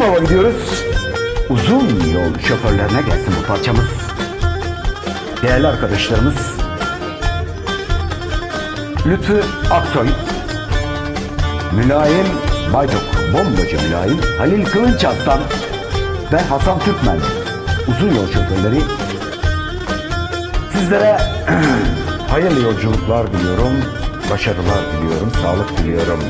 Teslimova gidiyoruz. Uzun yol şoförlerine gelsin bu parçamız. Değerli arkadaşlarımız. Lütfü Aksoy, Mülayim Baydok, Bombacı Mülayim, Halil Kılınç Aslan ve Hasan Türkmen uzun yol şoförleri sizlere hayırlı yolculuklar diliyorum, başarılar diliyorum, sağlık diliyorum.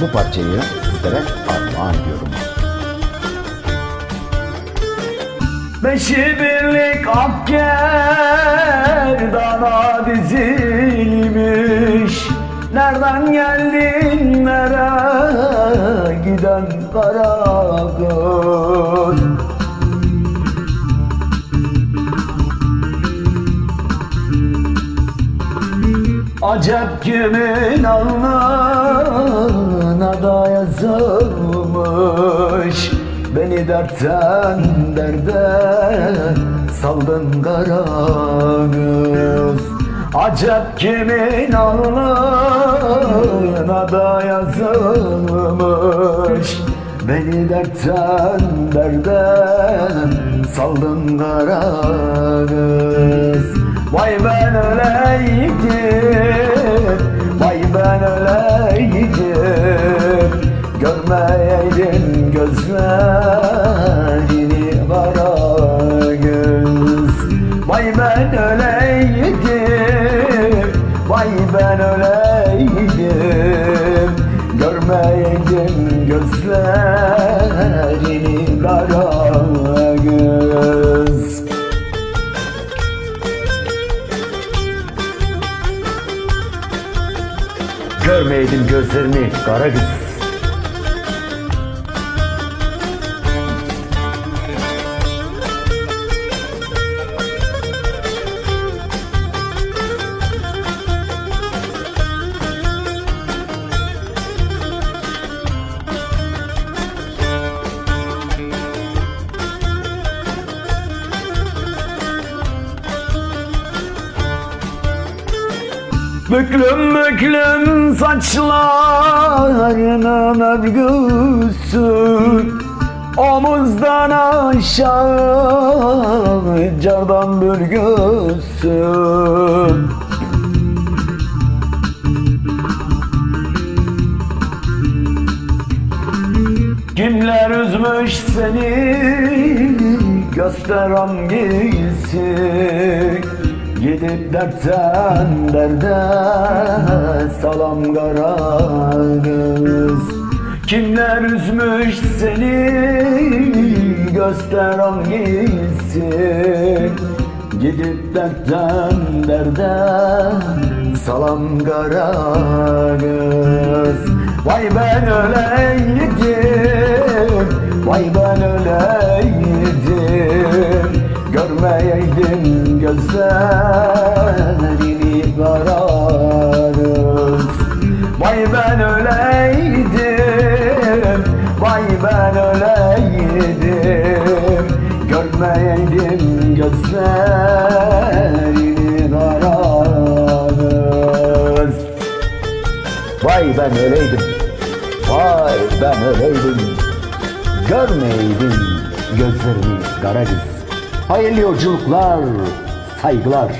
Bu parçayı sizlere armağan ediyorum. Beşi birlik Akgerdana dizilmiş Nereden geldin nereye giden kara göz Acep kimin alnına Beni dertten derde saldın kara göz Acep kimin alnına da yazılmış? Beni dertten derde saldın kara göz Vay ben öleydim Vay ben öleydim gözlerini kara göz. Görmeydim gözlerini kara kız Büklüm büklüm saçlarının örgüsü Omuzdan aşağı cardan bürgüsü Kimler üzmüş seni göster hangisi Gidip dertten derde salam kara göz Kimler üzmüş seni göster hangisi Gidip dertten derde salam kara göz Vay ben öleydim gözlerini kararız Vay ben öleydim Vay ben öleydim. Görmeyeydim gözlerini kararız Vay ben öleydim Vay ben öleydim. Görmeydim gözlerini kara Hayırlı yolculuklar, saygılar